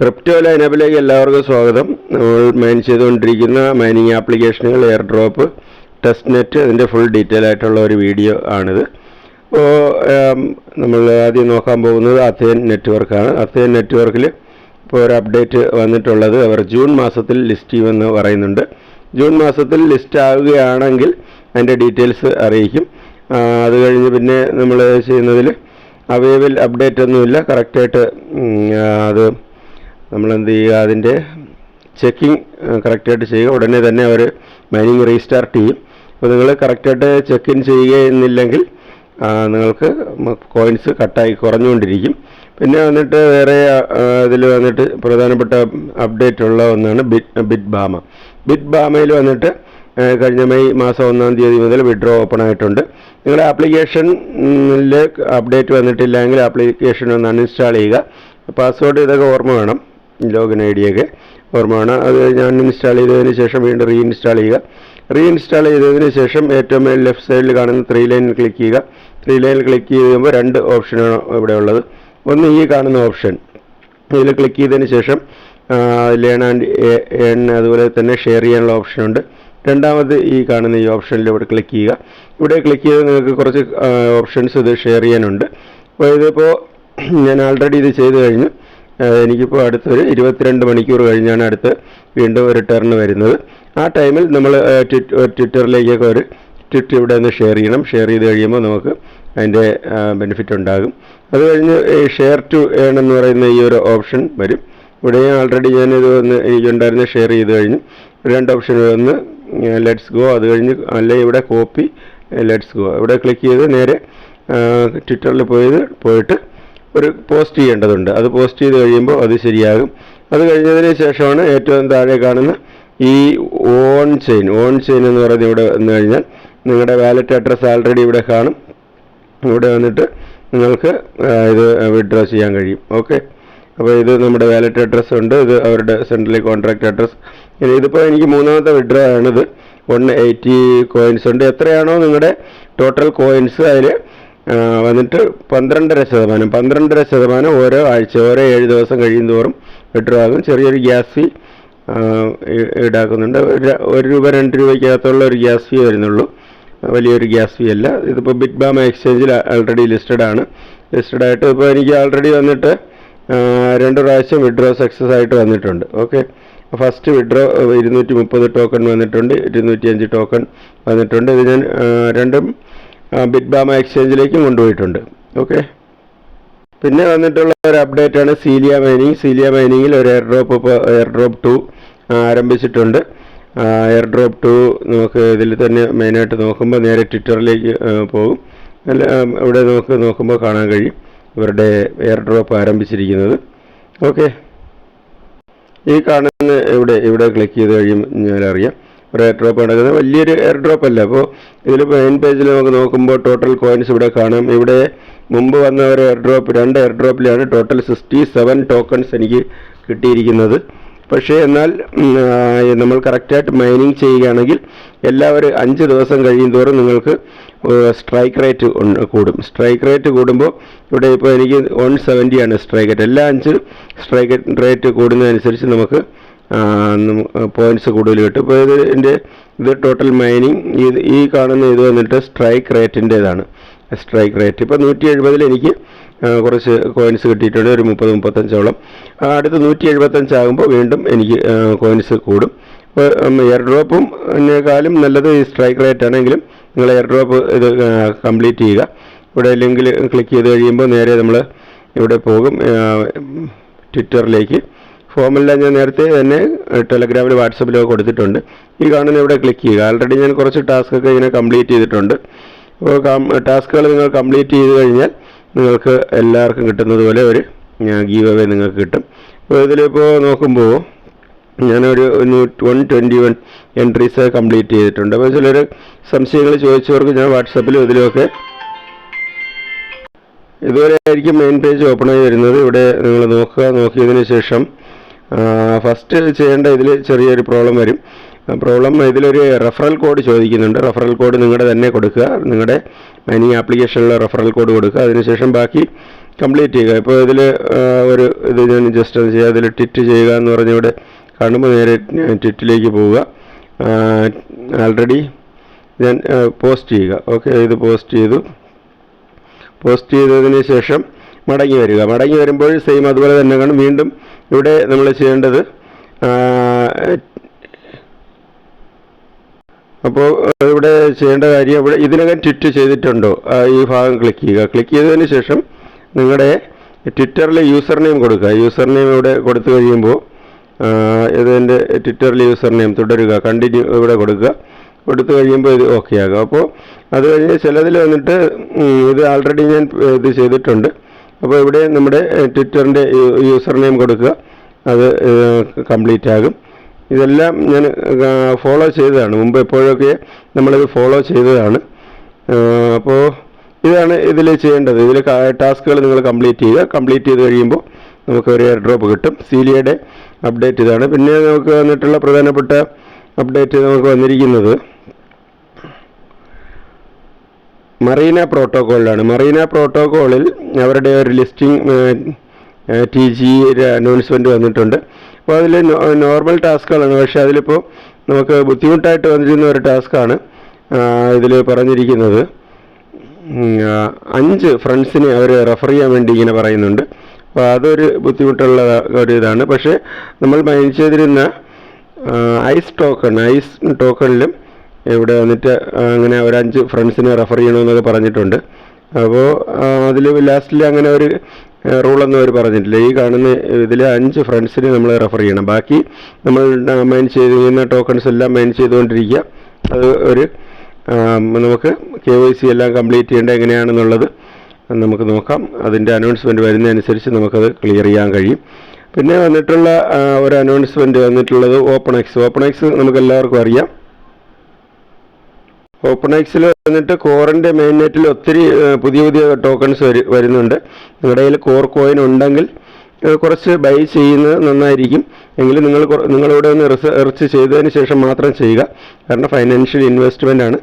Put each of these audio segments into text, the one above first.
Crypto ലൈനപ്പിലേക്ക് എല്ലാവർക്കും സ്വാഗതം. നമ്മൾ മൈൻ ചെയ്തുകൊണ്ടിരിക്കുന്ന മൈനിങ് ആപ്ലിക്കേഷനുകൾ എയർ ഡ്രോപ്പ് ടെസ്റ്റ് നെറ്റ് അതിന്റെ ഫുൾ ഡീറ്റെയിൽ ആയിട്ടുള്ള ഒരു വീഡിയോ ആണിത്. അപ്പോൾ നമ്മൾ ആദ്യം നോക്കാൻ പോകുന്നത് അഥേൻ നെറ്റ്വർക്കാണ് അഥേൻ നെറ്റ്വർക്കിൽ ഇപ്പോൾ ഒരു അപ്ഡേറ്റ് വന്നിട്ടുള്ളത്. അവർ ജൂൺ മാസത്തിൽ ലിസ്റ്റ് ചെയ്യുമെന്ന് പറയുന്നുണ്ട്. ജൂൺ മാസത്തിൽ ലിസ്റ്റ് ആവുകയാണെങ്കിൽ അതിന്റെ ഡീറ്റെയിൽസ് അറിയിക്കും. അത് കഴിഞ്ഞ് പിന്നെ നമ്മൾ ചെയ്യുന്നതിൽ അവൈലബിൾ അപ്ഡേറ്റ് ഒന്നുമില്ല. കറക്റ്റായിട്ട് അത് നമ്മൾ എന്ത് ചെയ്യുക അതിന്റെ ചെക്കിംഗ് കറക്റ്റായിട്ട് ചെയ്യുക. ഉടനെ തന്നെ അവർ മൈനിങ് റീസ്റ്റാർട്ട് ചെയ്യും. അപ്പോൾ നിങ്ങൾ കറക്റ്റായിട്ട് ചെക്ക് ഇൻ ചെയ്യുകയെന്നില്ലെങ്കിൽ നിങ്ങൾക്ക് കോയിൻസ് കട്ടായി കുറഞ്ഞുകൊണ്ടിരിക്കും. പിന്നെ വന്നിട്ട് വേറെ ഇതിൽ വന്നിട്ട് പ്രധാനപ്പെട്ട അപ്ഡേറ്റ് ഉള്ള ഒന്നാണ് ബിറ്റ് ബിറ്റ് ബാമ ബിറ്റ് ബാമയിൽ വന്നിട്ട് കഴിഞ്ഞ മെയ് മാസം ഒന്നാം തീയതി മുതൽ വിഡ്രോ ഓപ്പൺ ആയിട്ടുണ്ട്. നിങ്ങളുടെ ആപ്ലിക്കേഷനിൽ അപ്ഡേറ്റ് വന്നിട്ടില്ലെങ്കിൽ ആപ്ലിക്കേഷൻ ഒന്ന് അൺഇൻസ്റ്റാൾ ചെയ്യുക. പാസ്വേഡ് ഇതൊക്കെ ഓർമ്മ വേണം. ലോഗിൻ ഐ ഡിയൊക്കെ ഓർമ്മയാണ്. അത് ഞാൻ ഇൻസ്റ്റാൾ ചെയ്തതിന് ശേഷം വീണ്ടും റീഇൻസ്റ്റാൾ ചെയ്യുക. റീഇൻസ്റ്റാൾ ചെയ്തതിന് ശേഷം ഏറ്റവും മേൽ ലെഫ്റ്റ് സൈഡിൽ കാണുന്ന ത്രീ ലൈനിൽ ക്ലിക്ക് ചെയ്യുക. ത്രീ ലൈനിൽ ക്ലിക്ക് ചെയ്യുമ്പോൾ രണ്ട് ഓപ്ഷനാണ് ഇവിടെ ഉള്ളത്. ഒന്ന് ഈ കാണുന്ന ഓപ്ഷൻ ഇതിൽ ക്ലിക്ക് ചെയ്തതിന് ശേഷം ലേൺ ആൻഡ് ഏൺ അതുപോലെ തന്നെ ഷെയർ ചെയ്യാനുള്ള ഓപ്ഷനുണ്ട് രണ്ടാമത് ഈ കാണുന്ന ഈ ഓപ്ഷനിൽ ഇവിടെ ക്ലിക്ക് ചെയ്യുക. ഇവിടെ ക്ലിക്ക് ചെയ്ത് നിങ്ങൾക്ക് കുറച്ച് ഓപ്ഷൻസ് ഇത് ഷെയർ ചെയ്യാനുണ്ട്. അപ്പോൾ ഇതിപ്പോൾ ഞാൻ ആൾറെഡി ഇത് ചെയ്ത് കഴിഞ്ഞു. എനിക്കിപ്പോൾ അടുത്തൊരു ഇരുപത്തിരണ്ട് മണിക്കൂർ കഴിഞ്ഞാണ് അടുത്ത് വീണ്ടും ഒരു ടേൺ വരുന്നത്. ആ ടൈമിൽ നമ്മൾ ട്വിറ്ററിലേക്കൊക്കെ ഒരു ട്വിറ്റ് ഇവിടെ നിന്ന് ഷെയർ ചെയ്യണം. ഷെയർ ചെയ്ത് കഴിയുമ്പോൾ നമുക്ക് അതിന്റെ ബെനിഫിറ്റ് ഉണ്ടാകും. അത് കഴിഞ്ഞ് ഷെയർ ടു ഏൺ എന്ന് പറയുന്ന ഈ ഒരു ഓപ്ഷൻ വരും. ഇവിടെ ആൾറെഡി ഞാനിത് ഒന്ന് എനിക്കുണ്ടായിരുന്ന ഷെയർ ചെയ്ത് കഴിഞ്ഞു. രണ്ട് ഓപ്ഷൻ ഒന്ന് ലെറ്റ്സ് ഗോ അത് കഴിഞ്ഞ് അല്ലെങ്കിൽ ഇവിടെ കോപ്പി ലെറ്റ്സ് ഗോ ഇവിടെ ക്ലിക്ക് ചെയ്ത് നേരെ ട്വിറ്ററിൽ പോയത് പോയിട്ട് ഒരു പോസ്റ്റ് ചെയ്യേണ്ടതുണ്ട്. അത് പോസ്റ്റ് ചെയ്ത് കഴിയുമ്പോൾ അത് ശരിയാകും. അത് കഴിഞ്ഞതിന് ശേഷമാണ് ഏറ്റവും താഴെ കാണുന്ന ഈ ഓൺ ചെയിൻ. ഓൺ ചെയിൻ എന്ന് പറയുന്നത് ഇവിടെ വന്നു കഴിഞ്ഞാൽ നിങ്ങളുടെ വാലറ്റ് അഡ്രസ്സ് ആൾറെഡി ഇവിടെ കാണും. ഇവിടെ വന്നിട്ട് നിങ്ങൾക്ക് ഇത് വിഡ്രോ ചെയ്യാൻ കഴിയും. ഓക്കെ? അപ്പോൾ ഇത് നമ്മുടെ വാലറ്റ് അഡ്രസ്സ് ഉണ്ട്. ഇത് അവരുടെ സെൻട്രലി കോൺട്രാക്ട് അഡ്രസ്സ് ഇനി ഇതിപ്പോൾ എനിക്ക് മൂന്നാമത്തെ വിഡ്രോ ആണിത്. വൺ എയ്റ്റി കോയിൻസ് ഉണ്ട്. എത്രയാണോ നിങ്ങളുടെ ടോട്ടൽ കോയിൻസ് അതിൽ വന്നിട്ട് പന്ത്രണ്ടര ശതമാനം. പന്ത്രണ്ടര ശതമാനം ഓരോ ആഴ്ച ഓരോ ഏഴ് ദിവസം കഴിയും തോറും രൂപ ആകും. ചെറിയൊരു ഗ്യാസ് ഫീ ഈടാക്കുന്നുണ്ട് ഒരു രൂപ രണ്ട് രൂപയ്ക്കകത്തുള്ള ഒരു ഗ്യാസ് ഫീ വരുന്നുള്ളൂ. വലിയൊരു ഗ്യാസ് ഫീ അല്ല. ഇതിപ്പോൾ ബിറ്റ് ബാമ എക്സ്ചേഞ്ചിൽ ആൾറെഡി ലിസ്റ്റഡ് ആണ്. ലിസ്റ്റഡ് ആയിട്ട് ഇപ്പോൾ എനിക്ക് ആൾറെഡി വന്നിട്ട് രണ്ട് പ്രാവശ്യം വിഡ്രോ സക്സസ് ആയിട്ട് വന്നിട്ടുണ്ട്. ഓക്കെ ഫസ്റ്റ് വിഡ്രോ ഇരുന്നൂറ്റി മുപ്പത് ടോക്കൺ വന്നിട്ടുണ്ട്. ഇരുന്നൂറ്റി അഞ്ച് ടോക്കൺ വന്നിട്ടുണ്ട്. ഇത് ഞാൻ രണ്ടും ബിറ്റ് ബാമ എക്സ്ചേഞ്ചിലേക്കും കൊണ്ടുപോയിട്ടുണ്ട്. ഓക്കെ പിന്നെ വന്നിട്ടുള്ള ഒരു അപ്ഡേറ്റ് ആണ് സീലിയ മൈനിങ് സീലിയ മൈനിങ്ങിൽ ഒരു air drop air drop two ആരംഭിച്ചിട്ടുണ്ട്. എയർ ഡ്രോപ്പ് ടു നമുക്ക് ഇതിൽ തന്നെ മെയിനായിട്ട് നോക്കുമ്പോൾ നേരെ ട്വിറ്ററിലേക്ക് പോകും. അല്ല ഇവിടെ നമുക്ക് നോക്കുമ്പോൾ കാണാൻ കഴിയും. ഇവരുടെ എയർ ഡ്രോപ്പ് ആരംഭിച്ചിരിക്കുന്നത്. ഓക്കെ ഈ കാണുന്ന ഇവിടെ ഇവിടെ ക്ലിക്ക് ചെയ്ത് കഴിയുമ്പോൾ അറിയാം. ഒരു എയർ ഡ്രോപ്പ് നടക്കുന്നത് വലിയൊരു എയർ ഡ്രോപ്പ് അല്ല. അപ്പോൾ ഇതിൽ മെയിൻ പേജിൽ നമുക്ക് നോക്കുമ്പോൾ ടോട്ടൽ കോയിൻസ് ഇവിടെ കാണാം. ഇവിടെ മുമ്പ് വന്ന ഒരു എയർ ഡ്രോപ്പ് രണ്ട് എയർ ഡ്രോപ്പിലാണ് ടോട്ടൽ സിക്സ്റ്റി സെവൻ ടോക്കൺസ് എനിക്ക് കിട്ടിയിരിക്കുന്നത്. പക്ഷേ എന്നാൽ നമ്മൾ കറക്റ്റായിട്ട് മൈനിങ് ചെയ്യുകയാണെങ്കിൽ എല്ലാവരും അഞ്ച് ദിവസം കഴിയും തോറും നിങ്ങൾക്ക് സ്ട്രൈക്ക് റേറ്റ് കൂടും. സ്ട്രൈക്ക് റേറ്റ് കൂടുമ്പോൾ ഇവിടെ ഇപ്പോൾ എനിക്ക് വൺ സെവന്റിയാണ് സ്ട്രൈക്ക് റേറ്റ് എല്ലാ അഞ്ച് സ്ട്രൈക്ക് റേറ്റ് കൂടുന്നതനുസരിച്ച് നമുക്ക് പോയിന്റ്സ് കൂടുതൽ കിട്ടും. ഇപ്പോൾ ഇത് എന്റെ ഇത് ടോട്ടൽ മൈനിങ് ഇത് ഈ കാണുന്ന ഇത് വന്നിട്ട് സ്ട്രൈക്ക് റേറ്റിന്റേതാണ് സ്ട്രൈക്ക് റേറ്റ് ഇപ്പോൾ നൂറ്റി എഴുപതിൽ എനിക്ക് കുറച്ച് കോയിൻസ് കിട്ടിയിട്ടുണ്ട്. ഒരു മുപ്പത് മുപ്പത്തഞ്ചോളം. അടുത്ത് നൂറ്റി എഴുപത്തഞ്ചാകുമ്പോൾ വീണ്ടും എനിക്ക് കോയിൻസ് കൂടും. എയർ ഡ്രോപ്പും കാലം നല്ലത് ഈ സ്ട്രൈക്ക് റേറ്റ് ആണെങ്കിലും നിങ്ങൾ എയർ ഡ്രോപ്പ് ഇത് കംപ്ലീറ്റ് ചെയ്യുക. ഇവിടെ ലിങ്കിൽ ക്ലിക്ക് ചെയ്ത് കഴിയുമ്പോൾ നേരെ നമ്മൾ ഇവിടെ പോകും. ട്വിറ്ററിലേക്ക് ഫോമെല്ലാം ഞാൻ നേരത്തെ തന്നെ ടെലഗ്രാമിൽ വാട്സപ്പിലൊക്കെ കൊടുത്തിട്ടുണ്ട്. ഈ കാണുന്ന ഇവിടെ ക്ലിക്ക് ചെയ്യുക. ആൾറെഡി ഞാൻ കുറച്ച് ടാസ്ക് ഒക്കെ ഇങ്ങനെ കംപ്ലീറ്റ് ചെയ്തിട്ടുണ്ട്. അപ്പോൾ ടാസ്കുകൾ നിങ്ങൾ കംപ്ലീറ്റ് ചെയ്ത് കഴിഞ്ഞാൽ നിങ്ങൾക്ക് എല്ലാവർക്കും കിട്ടുന്നത് പോലെ ഒരു ഗീവ് അവേ നിങ്ങൾക്ക് കിട്ടും. അപ്പോൾ ഇതിലിപ്പോൾ നോക്കുമ്പോൾ ഞാനൊരു one twenty one entries complete ചെയ്തിട്ടുണ്ട്. അപ്പോൾ ചിലർ സംശയങ്ങൾ ചോദിച്ചവർക്ക് ഞാൻ വാട്സപ്പിലും ഇതിലുമൊക്കെ ഇതുവരെ ആയിരിക്കും മെയിൻ പേജ് ഓപ്പൺ ആയി വരുന്നത്. ഇവിടെ നിങ്ങൾ നോക്കുക. നോക്കിയതിന് ശേഷം ഫസ്റ്റ് ചെയ്യേണ്ട ഇതിൽ ചെറിയൊരു പ്രോബ്ലം വരും. പ്രോബ്ലം ഇതിലൊരു റെഫറൽ കോഡ് ചോദിക്കുന്നുണ്ട്. റെഫറൽ കോഡ് നിങ്ങളുടെ തന്നെ കൊടുക്കുക. നിങ്ങളുടെ മൈനിങ് ആപ്ലിക്കേഷനിലെ റെഫറൽ കോഡ് കൊടുക്കുക. അതിനുശേഷം ബാക്കി കംപ്ലീറ്റ് ചെയ്യുക. ഇപ്പോൾ ഇതിൽ ഒരു ഇത് ഞാൻ ജസ്റ്റ് അത് ചെയ്യുക അതിൽ ടിറ്റ് ചെയ്യുക എന്ന് പറഞ്ഞിവിടെ കാണുമ്പോൾ നേരെ ട്വിറ്റിലേക്ക് പോവുക. ആൾറെഡി ഞാൻ പോസ്റ്റ് ചെയ്യുക. ഓക്കെ ഇത് പോസ്റ്റ് ചെയ്തു. പോസ്റ്റ് ചെയ്തതിന് ശേഷം മടങ്ങി വരിക. മടങ്ങി വരുമ്പോൾ സെയിം അതുപോലെ തന്നെ കാണും. വീണ്ടും ഇവിടെ നമ്മൾ ചെയ്യേണ്ടത് അപ്പോൾ ഇവിടെ ചെയ്യേണ്ട കാര്യം ഇവിടെ ഇതിനകം ട്വിറ്റ് ചെയ്തിട്ടുണ്ടോ? ഈ ഭാഗം ക്ലിക്ക് ചെയ്യുക. ക്ലിക്ക് ചെയ്തതിന് ശേഷം നിങ്ങളുടെ ട്വിറ്ററിലെ യൂസർ നെയിം കൊടുക്കുക. യൂസർ നെയിം ഇവിടെ കൊടുത്തു കഴിയുമ്പോൾ ഇതിന്റെ ട്വിറ്ററിലെ യൂസർ നെയിം തുടരുക. കണ്ടിന്യൂ ഇവിടെ കൊടുക്കുക. കൊടുത്തു കഴിയുമ്പോൾ ഇത് ഓക്കെ ആകും. അപ്പോൾ അത് കഴിഞ്ഞ് ചിലതിൽ വന്നിട്ട് ഇത് ആൾറെഡി ഞാൻ ഇത് ചെയ്തിട്ടുണ്ട്. അപ്പോൾ ഇവിടെ നമ്മുടെ ട്വിറ്ററിന്റെ യൂസർ നെയിം കൊടുക്കുക. അത് കംപ്ലീറ്റ് ആകും. ഇതെല്ലാം ഞാൻ ഫോളോ ചെയ്തതാണ്. മുമ്പ് എപ്പോഴൊക്കെ നമ്മളിത് ഫോളോ ചെയ്തതാണ്. അപ്പോൾ ഇതാണ് ഇതിൽ ചെയ്യേണ്ടത്. ഇതിൽ ടാസ്കുകൾ നിങ്ങൾ കംപ്ലീറ്റ് ചെയ്യുക. കംപ്ലീറ്റ് ചെയ്ത് കഴിയുമ്പോൾ നമുക്ക് ഒരു എയർ ഡ്രോപ്പ് കിട്ടും. സീലിയയുടെ അപ്ഡേറ്റ് ഇതാണ്. പിന്നെ നമുക്ക് വന്നിട്ടുള്ള പ്രധാനപ്പെട്ട അപ്ഡേറ്റ് നമുക്ക് വന്നിരിക്കുന്നത് മറീന പ്രോട്ടോക്കോളിലാണ് മറീന പ്രോട്ടോക്കോളിൽ അവരുടെ ഒരു ലിസ്റ്റിംഗ് ടി ജി അനൗൺസ്മെന്റ് വന്നിട്ടുണ്ട്. അപ്പോൾ അതിൽ നോർമൽ ടാസ്കുകളാണ് പക്ഷേ അതിലിപ്പോൾ നമുക്ക് ബുദ്ധിമുട്ടായിട്ട് വന്നിരുന്ന ഒരു ടാസ്ക്കാണ് ഇതിൽ പറഞ്ഞിരിക്കുന്നത്. അഞ്ച് ഫ്രണ്ട്സിനെ അവർ റെഫർ ചെയ്യാൻ വേണ്ടി ഇങ്ങനെ പറയുന്നുണ്ട്. അപ്പോൾ അതൊരു ബുദ്ധിമുട്ടുള്ള ഒരു ഇതാണ്. പക്ഷേ നമ്മൾ മൈൻ ചെയ്തിരുന്ന ഐസ് ടോക്കൺ ഐസ് ടോക്കണിലും ഇവിടെ വന്നിട്ട് അങ്ങനെ ഒരു അഞ്ച് ഫ്രണ്ട്സിനെ റെഫർ ചെയ്യണമെന്നൊക്കെ പറഞ്ഞിട്ടുണ്ട്. അപ്പോൾ അതിൽ ലാസ്റ്റിൽ അങ്ങനെ ഒരു റൂളൊന്നും അവർ പറഞ്ഞിട്ടില്ല. ഈ കാണുന്ന ഇതിൽ അഞ്ച് ഫ്രണ്ട്സിനെ നമ്മൾ റെഫർ ചെയ്യണം. ബാക്കി നമ്മൾ മൈൻ ചെയ്ത് ചെയ്യുന്ന ടോക്കൺസ് എല്ലാം മൈൻ ചെയ്തുകൊണ്ടിരിക്കുക. അത് ഒരു നമുക്ക് കെ വൈ സി എല്ലാം കംപ്ലീറ്റ് ചെയ്യേണ്ട എങ്ങനെയാണെന്നുള്ളത് നമുക്ക് നോക്കാം. അതിന്റെ അനൗൺസ്മെന്റ് വരുന്നതനുസരിച്ച് നമുക്കത് ക്ലിയർ ചെയ്യാൻ കഴിയും. പിന്നെ വന്നിട്ടുള്ള ഒരു അനൗൺസ്മെന്റ് വന്നിട്ടുള്ളത് ഓപ്പൺ എക്സ് ഓപ്പൺ എക്സ് നമുക്ക് എല്ലാവർക്കും അറിയാം. ഓപ്പൺ എക്സിൽ വന്നിട്ട് കോറിന്റെ മെയിൻ നെറ്റിൽ ഒത്തിരി പുതിയ പുതിയ ടോക്കൺസ് വരു വരുന്നുണ്ട്. നിങ്ങളുടെ കയ്യിൽ കോർ കോയിൻ ഉണ്ടെങ്കിൽ കുറച്ച് ബൈ ചെയ്യുന്നത് നന്നായിരിക്കും. എങ്കിലും നിങ്ങൾ നിങ്ങളിവിടെ ഒന്ന് റിസർച്ച് ചെയ്തതിന് ശേഷം മാത്രം ചെയ്യുക. കാരണം ഫൈനാൻഷ്യൽ ഇൻവെസ്റ്റ്മെന്റ് ആണ്.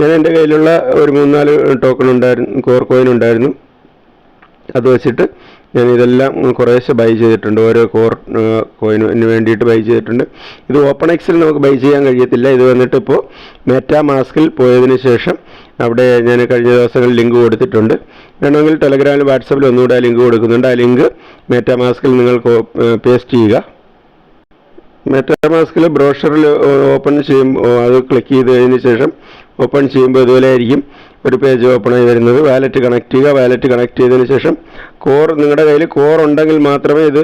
ഞാൻ എന്റെ കയ്യിലുള്ള ഒരു മൂന്നാൽ ടോക്കൺ ഉണ്ടായിരുന്നു കോർ കോയിൻ ഉണ്ടായിരുന്നു. അത് വെച്ചിട്ട് ഞാൻ ഇതെല്ലാം കുറേശ്ശെ ബൈ ചെയ്തിട്ടുണ്ട്. ഓരോ കോർ കോയിന് വേണ്ടിയിട്ട് ബൈ ചെയ്തിട്ടുണ്ട്. ഇത് ഓപ്പൺ എക്സിൽ നമുക്ക് ബൈ ചെയ്യാൻ കഴിയത്തില്ല. ഇത് വന്നിട്ട് ഇപ്പോൾ മെറ്റാ മാസ്കിൽ പോയതിന് ശേഷം അവിടെ ഞാൻ കഴിഞ്ഞ ദിവസങ്ങളിൽ ലിങ്ക് കൊടുത്തിട്ടുണ്ട്. വേണമെങ്കിൽ ടെലഗ്രാമിൽ വാട്സപ്പിൽ ഒന്നുകൂടെ ആ ലിങ്ക് കൊടുക്കുന്നുണ്ട്. ആ ലിങ്ക് മെറ്റാ മാസ്കിൽ നിങ്ങൾ പേസ്റ്റ് ചെയ്യുക. മെറ്റാ മെറ്റാമാസ്കിൽ ബ്രോഷറിൽ ഓപ്പൺ ചെയ്യുമ്പോൾ അത് ക്ലിക്ക് ചെയ്ത് ശേഷം ഓപ്പൺ ചെയ്യുമ്പോൾ ഇതുപോലെ ആയിരിക്കും. ഒരു പേജ് ഓപ്പൺ ആയി വരുന്നത്. വാലറ്റ് കണക്ട് ചെയ്യുക. വാലറ്റ് കണക്ട് ചെയ്തതിന് ശേഷം കോർ നിങ്ങളുടെ കയ്യിൽ കോർ ഉണ്ടെങ്കിൽ മാത്രമേ ഇത്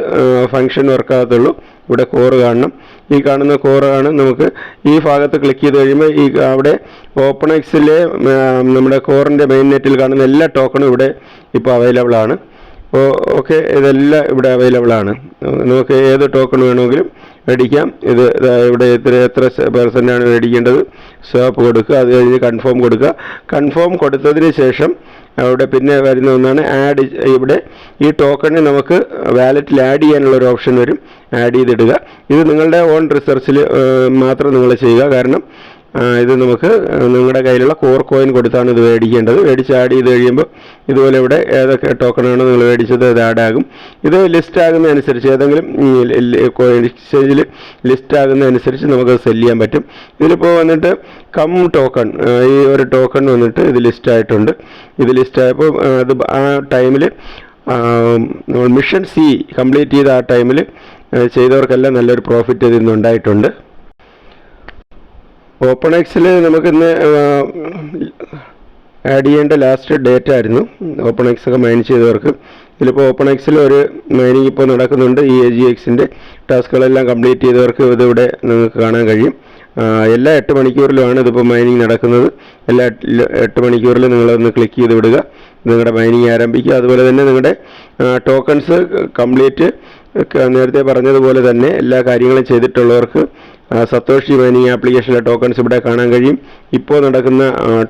ഫംഗ്ഷൻ വർക്ക് ആകത്തുള്ളൂ. ഇവിടെ കോർ കാണണം. ഈ കാണുന്ന കോറാണ് നമുക്ക് ഈ ഭാഗത്ത് ക്ലിക്ക് ചെയ്ത് കഴിയുമ്പോൾ ഈ അവിടെ ഓപ്പൺ എക്സിലെ നമ്മുടെ കോറിന്റെ മെയിൻ നെറ്റിൽ കാണുന്ന എല്ലാ ടോക്കണും ഇവിടെ ഇപ്പോൾ അവൈലബിൾ ആണ്. ഓക്കെ ഇതെല്ലാം ഇവിടെ അവൈലബിൾ ആണ്. നമുക്ക് ഏത് ടോക്കൺ വേണമെങ്കിലും മേടിക്കാം ഇത് ഇവിടെ എത്ര എത്ര പേഴ്സന്റാണ് മേടിക്കേണ്ടത് സ്വാപ്പ് കൊടുക്കുക. അത് കഴിഞ്ഞ് കൺഫേം കൊടുക്കുക. കൺഫേം കൊടുത്തതിന് ശേഷം അവിടെ പിന്നെ വരുന്ന ഒന്നാണ് ആഡ് ഇവിടെ ഈ ടോക്കണിന് നമുക്ക് വാലറ്റിൽ ആഡ് ചെയ്യാനുള്ള ഒരു ഓപ്ഷൻ വരും. ആഡ് ചെയ്തിടുക. ഇത് നിങ്ങളുടെ ഓൺ റിസർച്ചിൽ മാത്രം നിങ്ങൾ ചെയ്യുക. കാരണം ഇത് നമുക്ക് നിങ്ങളുടെ കയ്യിലുള്ള കോർ കോയിൻ കൊടുത്താണ് ഇത് മേടിക്കേണ്ടത്. മേടിച്ച് ആഡ് ചെയ്ത് കഴിയുമ്പോൾ ഇതുപോലെ ഇവിടെ ഏതൊക്കെ ടോക്കണാണ് നിങ്ങൾ മേടിച്ചത് അത് ആഡ് ആകും. ഇത് ലിസ്റ്റ് ആകുന്നതനുസരിച്ച് ഏതെങ്കിലും കോയിൻ എക്സ്ചേഞ്ചിൽ ലിസ്റ്റ് ആകുന്നതനുസരിച്ച് നമുക്ക് സെൽ ചെയ്യാൻ പറ്റും. ഇതിലിപ്പോൾ വന്നിട്ട് കം ടോക്കൺ ഈ ഒരു ടോക്കൺ വന്നിട്ട് ഇത് ലിസ്റ്റ് ആയിട്ടുണ്ട്. ഇത് ലിസ്റ്റ് ആയപ്പോൾ അത് ആ ടൈമിൽ മിഷൻ സി കംപ്ലീറ്റ് ചെയ്ത ആ ടൈമിൽ ചെയ്തവർക്കെല്ലാം നല്ലൊരു പ്രോഫിറ്റ് ഇതിൽ നിന്നുണ്ടായിട്ടുണ്ട്. ഓപ്പൺ എക്സിൽ നമുക്കിന്ന് ആഡ് ചെയ്യേണ്ട ലാസ്റ്റ് ഡേറ്റ് ആയിരുന്നു. ഓപ്പൺ എക്സ് ഒക്കെ മൈൻ ചെയ്തവർക്ക്. ഇതിലിപ്പോൾ ഓപ്പൺ എക്സിൽ ഒരു മൈനിങ് ഇപ്പോൾ നടക്കുന്നുണ്ട്. ഈ എ ജി എക്സിന്റെ ടാസ്കുകളെല്ലാം കംപ്ലീറ്റ് ചെയ്തവർക്ക് ഇതിവിടെ നിങ്ങൾക്ക് കാണാൻ കഴിയും. എല്ലാ എട്ട് മണിക്കൂറിലുമാണ് ഇതിപ്പോൾ മൈനിങ് നടക്കുന്നത്. എല്ലാ എട്ട് മണിക്കൂറിലും നിങ്ങളൊന്ന് ക്ലിക്ക് ചെയ്ത് വിടുക. നിങ്ങളുടെ മൈനിങ് ആരംഭിക്കുക. അതുപോലെ തന്നെ നിങ്ങളുടെ ടോക്കൺസ് കംപ്ലീറ്റ് നേരത്തെ പറഞ്ഞതുപോലെ തന്നെ എല്ലാ കാര്യങ്ങളും ചെയ്തിട്ടുള്ളവർക്ക് സത്തോഷി മൈനിങ് ആപ്ലിക്കേഷനിലെ ടോക്കൺസ് ഇവിടെ കാണാൻ കഴിയും. ഇപ്പോൾ നടക്കുന്ന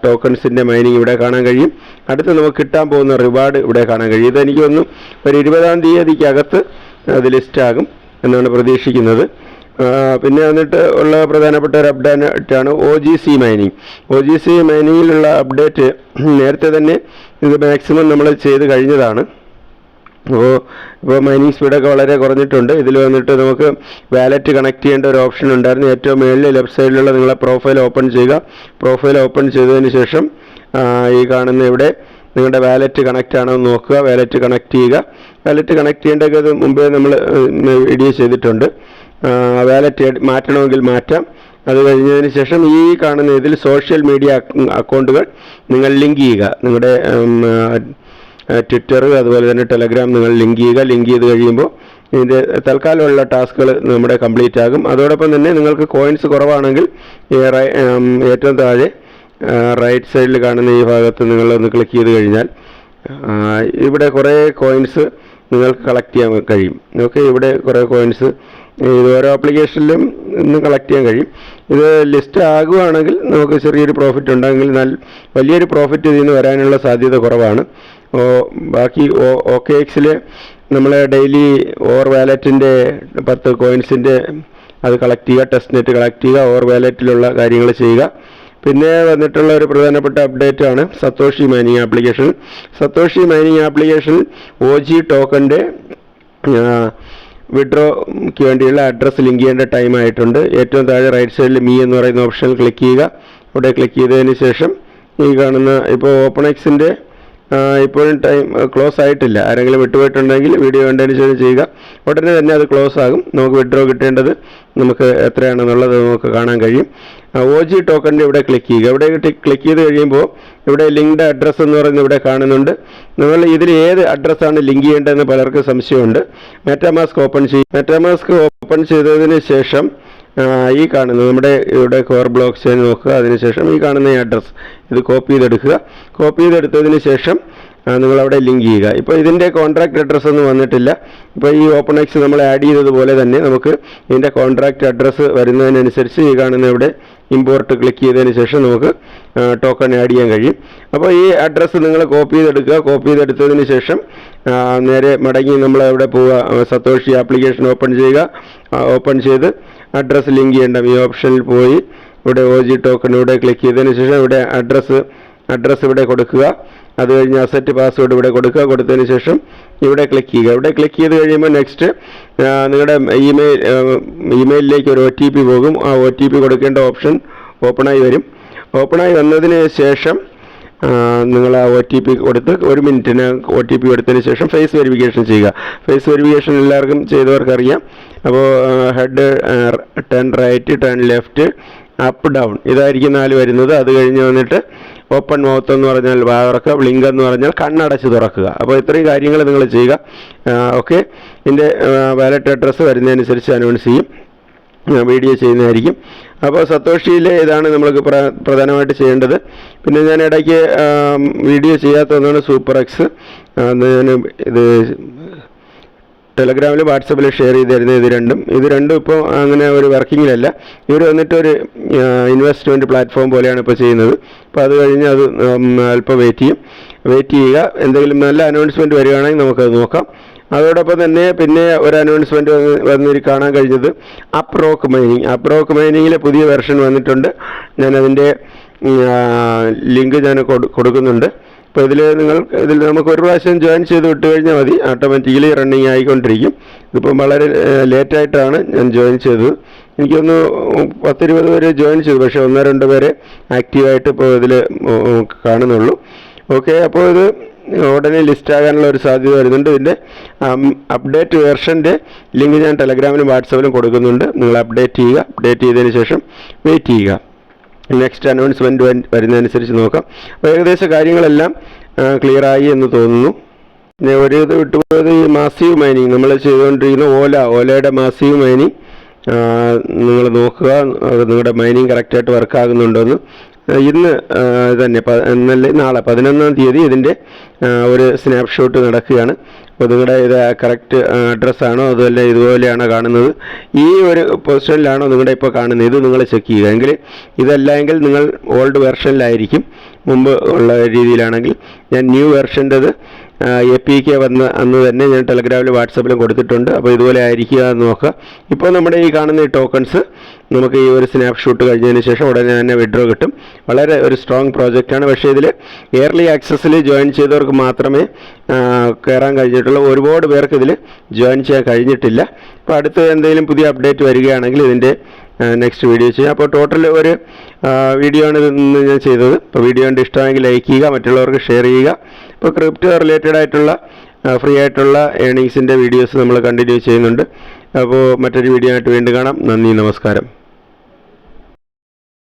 ടോക്കൺസിന്റെ മൈനിങ് ഇവിടെ കാണാൻ കഴിയും. അടുത്ത് നമുക്ക് കിട്ടാൻ പോകുന്ന റിവാർഡ് ഇവിടെ കാണാൻ കഴിയും. ഇതെനിക്ക് തോന്നുന്നു ഒരു ഇരുപതാം തീയതിക്കകത്ത് അത് ലിസ്റ്റാകും എന്നാണ് പ്രതീക്ഷിക്കുന്നത്. പിന്നെ വന്നിട്ട് ഉള്ള പ്രധാനപ്പെട്ട ഒരു അപ്ഡേറ്റാണ് O G C mining O G C മൈനിങ്ങിലുള്ള update നേരത്തെ തന്നെ ഇത് മാക്സിമം നമ്മൾ ചെയ്ത് കഴിഞ്ഞതാണ്. അപ്പോൾ ഇപ്പോൾ മൈനിങ് സ്പീഡൊക്കെ വളരെ കുറഞ്ഞിട്ടുണ്ട്. ഇതിൽ വന്നിട്ട് നമുക്ക് വാലറ്റ് കണക്ട് ചെയ്യേണ്ട ഒരു ഓപ്ഷൻ ഉണ്ടായിരുന്നു. ഏറ്റവും മുകളിൽ ലെഫ്റ്റ് സൈഡിലുള്ള നിങ്ങളെ പ്രൊഫൈൽ ഓപ്പൺ ചെയ്യുക. പ്രൊഫൈൽ ഓപ്പൺ ചെയ്തതിന് ശേഷം ഈ കാണുന്ന ഇവിടെ നിങ്ങളുടെ വാലറ്റ് കണക്റ്റ് ആണോ എന്ന് നോക്കുക. വാലറ്റ് കണക്ട് ചെയ്യുക. വാലറ്റ് കണക്ട് ചെയ്യേണ്ടത് മുമ്പേ നമ്മൾ ഇഡിയ ചെയ്തിട്ടുണ്ട്. വാലറ്റ് മാറ്റണമെങ്കിൽ മാറ്റാം. അത് കഴിഞ്ഞതിന് ശേഷം ഈ കാണുന്ന ഇതിൽ സോഷ്യൽ മീഡിയ അക്കൗണ്ടുകൾ നിങ്ങൾ ലിങ്ക് ചെയ്യുക. നിങ്ങളുടെ ട്വിറ്റർ അതുപോലെ തന്നെ ടെലഗ്രാം നിങ്ങൾ ലിങ്ക് ചെയ്യുക. ലിങ്ക് ചെയ്ത് കഴിയുമ്പോൾ ഇതിന്റെ തൽക്കാലമുള്ള ടാസ്കുകൾ നമ്മുടെ കംപ്ലീറ്റ് ആകും. അതോടൊപ്പം തന്നെ നിങ്ങൾക്ക് കോയിൻസ് കുറവാണെങ്കിൽ ഏറ്റവും താഴെ റൈറ്റ് സൈഡിൽ കാണുന്ന ഈ ഭാഗത്ത് നിങ്ങൾ ഒന്ന് ക്ലിക്ക് ചെയ്ത് കഴിഞ്ഞാൽ ഇവിടെ കുറേ കോയിൻസ് നിങ്ങൾക്ക് കളക്ട് ചെയ്യാൻ കഴിയും. ഓക്കെ ഇവിടെ കുറേ കോയിൻസ് ഇത് ഓരോ ആപ്ലിക്കേഷനിലും ഇന്ന് കളക്ട് ചെയ്യാൻ കഴിയും. ഇത് ലിസ്റ്റ് ആകുവാണെങ്കിൽ നമുക്ക് ചെറിയൊരു പ്രോഫിറ്റ് ഉണ്ടെങ്കിൽ നല്ല വലിയൊരു പ്രോഫിറ്റ് ഇതിൽ നിന്ന് വരാനുള്ള സാധ്യത കുറവാണ്. ബാക്കി ഒ കെ എക്സിൽ നമ്മൾ ഡെയിലി ഓർ വാലറ്റിന്റെ പത്ത് കോയിൻസിന്റെ അത് കളക്ട് ചെയ്യുക ടെസ്റ്റ് നെറ്റ് കളക്ട് ചെയ്യുക ഓർ വാലറ്റിലുള്ള കാര്യങ്ങൾ ചെയ്യുക. പിന്നെ വന്നിട്ടുള്ള ഒരു പ്രധാനപ്പെട്ട അപ്ഡേറ്റ് ആണ് Satoshi mining application. Satoshi mining application O G ടോക്കന്റെ വിഡ്രോയ്ക്ക് വേണ്ടിയുള്ള അഡ്രസ്സ് ലിങ്ക് ചെയ്യേണ്ട ടൈം ആയിട്ടുണ്ട്. ഏറ്റവും താഴെ റൈറ്റ് സൈഡിൽ മീ എന്ന് പറയുന്ന ഓപ്ഷൻ ക്ലിക്ക് ചെയ്യുക. അവിടെ ക്ലിക്ക് ചെയ്തതിന് ശേഷം ഈ കാണുന്ന ഇപ്പോൾ ഓപ്പൺ എക്സിന്റെ ഇപ്പോഴും ടൈം ക്ലോസ് ആയിട്ടില്ല. ആരെങ്കിലും വിട്ടുപോയിട്ടുണ്ടെങ്കിൽ വീഡിയോ കണ്ടതിന് ശേഷം ചെയ്യുക. ഉടനെ തന്നെ അത് ക്ലോസ് ആകും. നമുക്ക് വിഡ്രോ കിട്ടേണ്ടത് നമുക്ക് എത്രയാണെന്നുള്ളത് നമുക്ക് കാണാൻ കഴിയും. ഒ ജി ടോക്കണിന്റെ ഇവിടെ ക്ലിക്ക് ചെയ്യുക. ഇവിടെ ക്ലിക്ക് ചെയ്ത് കഴിയുമ്പോൾ ഇവിടെ ലിങ്ക്ഡ് അഡ്രസ്സ് എന്ന് പറയുന്നത് ഇവിടെ കാണുന്നുണ്ട്. നിങ്ങൾ ഇതിൽ ഏത് അഡ്രസ്സാണ് ലിങ്ക് ചെയ്യേണ്ടതെന്ന് പലർക്കും സംശയമുണ്ട്. മെറ്റാമാസ്ക് ഓപ്പൺ ചെയ്യും മെറ്റാമാസ്ക് ഓപ്പൺ ചെയ്തതിന് ശേഷം ഈ കാണുന്നത് നമ്മുടെ ഇവിടെ കോർ ബ്ലോക്ക് ചെയിൻ നോക്കുക. അതിനുശേഷം ഈ കാണുന്ന ഈ അഡ്രസ്സ് ഇത് കോപ്പി ചെയ്തെടുക്കുക. കോപ്പി ചെയ്തെടുത്തതിന് ശേഷം നിങ്ങൾ അവിടെ ലിങ്ക് ചെയ്യുക. ഇപ്പോൾ ഇതിന്റെ കോൺട്രാക്ട് അഡ്രസ്സ് ഒന്നും വന്നിട്ടില്ല. ഇപ്പോൾ ഈ ഓപ്പൺ എക്സ് നമ്മൾ ആഡ് ചെയ്തതുപോലെ തന്നെ നമുക്ക് ഇതിന്റെ കോൺട്രാക്ട് അഡ്രസ്സ് വരുന്നതിനനുസരിച്ച് ഈ കാണുന്ന ഇവിടെ ഇമ്പോർട്ട് ക്ലിക്ക് ചെയ്തതിന് ശേഷം നമുക്ക് ടോക്കൺ ആഡ് ചെയ്യാൻ കഴിയും. അപ്പോൾ ഈ അഡ്രസ്സ് നിങ്ങൾ കോപ്പി ചെയ്തെടുക്കുക. കോപ്പി ചെയ്തെടുത്തതിന് ശേഷം നേരെ മടങ്ങി നമ്മൾ അവിടെ പോവുക സത്തോഷി ആപ്ലിക്കേഷൻ ഓപ്പൺ ചെയ്യുക. ഓപ്പൺ ചെയ്ത് അഡ്രസ്സ് ലിങ്ക് ചെയ്യേണ്ട. ഈ ഓപ്ഷനിൽ പോയി ഇവിടെ ഒ ജി ടോക്കൺ ഇവിടെ ക്ലിക്ക് ചെയ്തതിന് ശേഷം ഇവിടെ അഡ്രസ്സ് അഡ്രസ്സ് ഇവിടെ കൊടുക്കുക. അത് കഴിഞ്ഞ് അസറ്റ് പാസ്വേഡ് ഇവിടെ കൊടുക്കുക. കൊടുത്തതിന് ശേഷം ഇവിടെ ക്ലിക്ക് ചെയ്യുക. ഇവിടെ ക്ലിക്ക് ചെയ്ത് കഴിയുമ്പോൾ നെക്സ്റ്റ് നിങ്ങളുടെ ഇമെയിൽ ഇമെയിലിലേക്ക് ഒരു ഒ പോകും. ആ ഒ കൊടുക്കേണ്ട ഓപ്ഷൻ ഓപ്പണായി വരും. ഓപ്പണായി വന്നതിന് ശേഷം നിങ്ങൾ ആ ഒ ടി പി കൊടുത്ത് ഒരു മിനിറ്റിന് ഒ ടി പി കൊടുത്തതിന് ശേഷം ഫേസ് വെരിഫിക്കേഷൻ ചെയ്യുക. ഫേസ് വെരിഫിക്കേഷൻ എല്ലാവർക്കും ചെയ്തവർക്കറിയാം. അപ്പോൾ head turn right turn left up down ഇതായിരിക്കും നാല് വരുന്നത്. അത് കഴിഞ്ഞ് വന്നിട്ട് ഓപ്പൺ മൗത്ത് എന്ന് പറഞ്ഞാൽ വാ തുറക്കുക. ബ്ലിങ്ക് എന്ന് പറഞ്ഞാൽ കണ്ണടച്ച് തുറക്കുക. അപ്പോൾ ഇത്രയും കാര്യങ്ങൾ നിങ്ങൾ ചെയ്യുക. ഓക്കെ ഇതിന്റെ വാലറ്റ് അഡ്രസ്സ് വരുന്നതനുസരിച്ച് അനൗൺസ് ചെയ്യും. വീഡിയോ ചെയ്യുന്നതായിരിക്കും. അപ്പോൾ സത്തോഷിയിലെ ഇതാണ് നമ്മൾക്ക് പ്ര- പ്രധാനമായിട്ട് ചെയ്യേണ്ടത്. പിന്നെ ഞാൻ ഇടയ്ക്ക് വീഡിയോ ചെയ്യാത്ത ഒന്നാണ് സൂപ്പർ എക്സ് ഞാൻ ഇത് ടെലഗ്രാമിൽ വാട്സപ്പിൽ ഷെയർ ചെയ്തിരുന്നത് ഇത് രണ്ടും. ഇത് രണ്ടും ഇപ്പോൾ അങ്ങനെ ഒരു വർക്കിങ്ങിലല്ല. ഇവർ വന്നിട്ട് ഒരു ഇൻവെസ്റ്റ്മെന്റ് പ്ലാറ്റ്ഫോം പോലെയാണ് ഇപ്പോൾ ചെയ്യുന്നത്. അപ്പോൾ അത് കഴിഞ്ഞ് അത് അല്പം വെയിറ്റ് ചെയ്യും. വെയിറ്റ് ചെയ്യുക. എന്തെങ്കിലും നല്ല അനൗൺസ്മെന്റ് വരികയാണെങ്കിൽ നമുക്കത് നോക്കാം. അതോടൊപ്പം തന്നെ പിന്നെ ഒരു അനൗൺസ്മെന്റ് വന്നിരി കാണാൻ കഴിഞ്ഞത് അപ്രോക്ക് മൈനിങ് അപ്രോക്ക് മൈനിങ്ങിലെ പുതിയ വെർഷൻ വന്നിട്ടുണ്ട്. ഞാനതിന്റെ ലിങ്ക് ഞാൻ കൊടു- കൊടുക്കുന്നുണ്ട്. അപ്പോൾ ഇതിൽ നിങ്ങൾ ഇതിൽ നമുക്ക് ഒരു പ്രാവശ്യം ജോയിൻ ചെയ്ത് വിട്ട് കഴിഞ്ഞാൽ മതി. ഓട്ടോമാറ്റിക്കലി റണ്ണിങ് ആയിക്കൊണ്ടിരിക്കും. ഇതിപ്പം വളരെ ലേറ്റായിട്ടാണ് ഞാൻ ജോയിൻ ചെയ്തത്. എനിക്കൊന്ന് പത്തിരുപത് പേര് ജോയിൻ ചെയ്തു. പക്ഷേ ഒന്നോ രണ്ടോ പേരെ ആക്റ്റീവായിട്ട് ഇപ്പോൾ ഇതിൽ കാണുന്നുള്ളൂ. ഓക്കെ അപ്പോൾ ഇത് ഉടനെ ലിസ്റ്റ് ആകാനുള്ള ഒരു സാധ്യത വരുന്നുണ്ട്. ഇതിന്റെ അപ്ഡേറ്റ് വേർഷന്റെ ലിങ്ക് ഞാൻ ടെലഗ്രാമിലും വാട്സപ്പിലും കൊടുക്കുന്നുണ്ട്. നിങ്ങൾ അപ്ഡേറ്റ് ചെയ്യുക. അപ്ഡേറ്റ് ചെയ്തതിന് ശേഷം വെയിറ്റ് ചെയ്യുക. നെക്സ്റ്റ് അനൗൺസ്മെന്റ് വരുന്നതനുസരിച്ച് നോക്കാം. അപ്പോൾ ഏകദേശം കാര്യങ്ങളെല്ലാം ക്ലിയറായി എന്ന് തോന്നുന്നു. പിന്നെ ഒരു ഇത് വിട്ടുപോയത് ഈ മാസീവ് മൈനിങ് നമ്മൾ ചെയ്തുകൊണ്ടിരിക്കുന്ന ഓല ഓലയുടെ മാസീവ് മൈനിങ് നിങ്ങൾ നോക്കുക. നിങ്ങളുടെ മൈനിങ് കറക്റ്റായിട്ട് വർക്ക് എന്ന് ഇന്ന് തന്നെ ഇന്നലെ നാളെ പതിനൊന്നാം തീയതി ഇതിന്റെ ഒരു സ്നാപ്ഷോട്ട് നടക്കുകയാണ്. നിങ്ങളുടെ ഇത് കറക്റ്റ് അഡ്രസ്സാണോ അതുമല്ല ഇതുപോലെയാണോ കാണുന്നത്? ഈ ഒരു പൊസിഷനിലാണോ നിങ്ങളുടെ ഇപ്പോൾ കാണുന്നത്? ഇത് നിങ്ങൾ ചെക്ക് ചെയ്യുക. എങ്കിൽ ഇതല്ല എങ്കിൽ നിങ്ങൾ ഓൾഡ് വെർഷനിലായിരിക്കും മുമ്പ് ഉള്ള രീതിയിലാണെങ്കിൽ ഞാൻ ന്യൂ വെർഷന്റെത് എ പി കെ വന്ന അന്ന് തന്നെ ഞാൻ ടെലഗ്രാമിലും വാട്സപ്പിലും കൊടുത്തിട്ടുണ്ട്. അപ്പോൾ ഇതുപോലെ ആയിരിക്കുക എന്ന് നോക്കുക. ഇപ്പോൾ നമ്മുടെ ഈ കാണുന്ന ഈ ടോക്കൺസ് നമുക്ക് ഈ ഒരു സ്നാപ്ഷൂട്ട് കഴിഞ്ഞതിന് ശേഷം ഉടനെ തന്നെ വിഡ്രോ കിട്ടും. വളരെ ഒരു സ്ട്രോങ് പ്രോജക്റ്റാണ് പക്ഷേ ഇതിൽ എയർലി ആക്സസിൽ ജോയിൻ ചെയ്തവർക്ക് മാത്രമേ കയറാൻ കഴിഞ്ഞിട്ടുള്ളൂ. ഒരുപാട് പേർക്ക് ഇതിൽ ജോയിൻ ചെയ്യാൻ കഴിഞ്ഞിട്ടില്ല. അപ്പോൾ അടുത്ത് എന്തെങ്കിലും പുതിയ അപ്ഡേറ്റ് വരികയാണെങ്കിൽ ഇതിന്റെ നെക്സ്റ്റ് വീഡിയോ ചെയ്യാം. അപ്പോൾ ടോട്ടൽ ഒരു വീഡിയോ ആണ് ഇന്ന് ഞാൻ ചെയ്തത്. അപ്പോൾ വീഡിയോ കണ്ട് ഇഷ്ടമാണെങ്കിൽ ലൈക്ക് ചെയ്യുക മറ്റുള്ളവർക്ക് ഷെയർ ചെയ്യുക. ഇപ്പോൾ ക്രിപ്റ്റോ റിലേറ്റഡ് ആയിട്ടുള്ള ഫ്രീ ആയിട്ടുള്ള ഏണിങ്സിന്റെ വീഡിയോസ് നമ്മൾ കണ്ടിന്യൂ ചെയ്യുന്നുണ്ട്. അപ്പോൾ മറ്റൊരു വീഡിയോ ആയിട്ട് വീണ്ടും കാണാം. നന്ദി നമസ്കാരം.